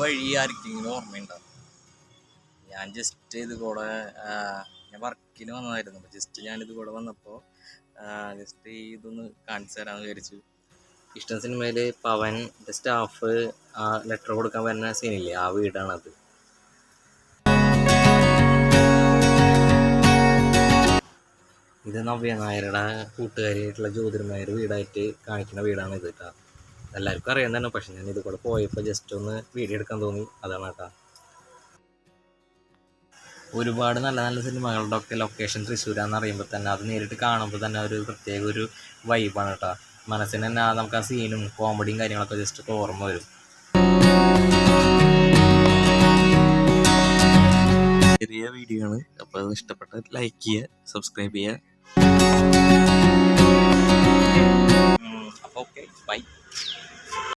വഴി ആർക്കെങ്കിലും ഓർമ്മയുണ്ടാവും. ഞാൻ ജസ്റ്റ് ഇത് കൂടെ ഞാൻ വർക്കിന് വന്നതായിരുന്നു. അപ്പോൾ ജസ്റ്റ് ഞാൻ ഇത് കൂടെ വന്നപ്പോൾ ജസ്റ്റ് ഇതൊന്ന് കാണിച്ചു തരാമെന്ന് വിചാരിച്ചു. ഇഷ്ടം സിനിമയിൽ പവൻ സ്റ്റാഫ് ആ ലെറ്റർ കൊടുക്കാൻ വരുന്ന സീനില്ലേ ആ വീടാണത്. ഇത് നവ്യ നായരുടെ കൂട്ടുകാരിയായിട്ടുള്ള ജ്യോതിർനായർ വീടായിട്ട് കാണിക്കുന്ന വീടാണ് ഇത് കേട്ടോ എല്ലാവർക്കും അറിയാൻ തന്നെ പക്ഷെ ഞാൻ ഇത് കൂടെ പോയപ്പോൾ ജസ്റ്റ് ഒന്ന് വീഡിയോ എടുക്കാൻ തോന്നി. അതാണ് കേട്ടോ. ഒരുപാട് നല്ല നല്ല സിനിമകളുടെ ഒക്കെ ലൊക്കേഷൻ തൃശ്ശൂരാന്ന് അറിയുമ്പോൾ തന്നെ അത് നേരിട്ട് കാണുമ്പോൾ തന്നെ ഒരു പ്രത്യേക ഒരു വൈബാണ് കേട്ടോ. മനസ്സിന് തന്നെ നമുക്ക് ആ സീനും കോമഡിയും കാര്യങ്ങളൊക്കെ ജസ്റ്റ് ഓർമ്മ വരും. ചെറിയ വീഡിയോ ആണ്. അപ്പോൾ അത് ഇഷ്ടപ്പെട്ട ലൈക്ക് ചെയ്യുക സബ്സ്ക്രൈബ് ചെയ്യുക. അപ്പോൾ ഓക്കെ ബൈ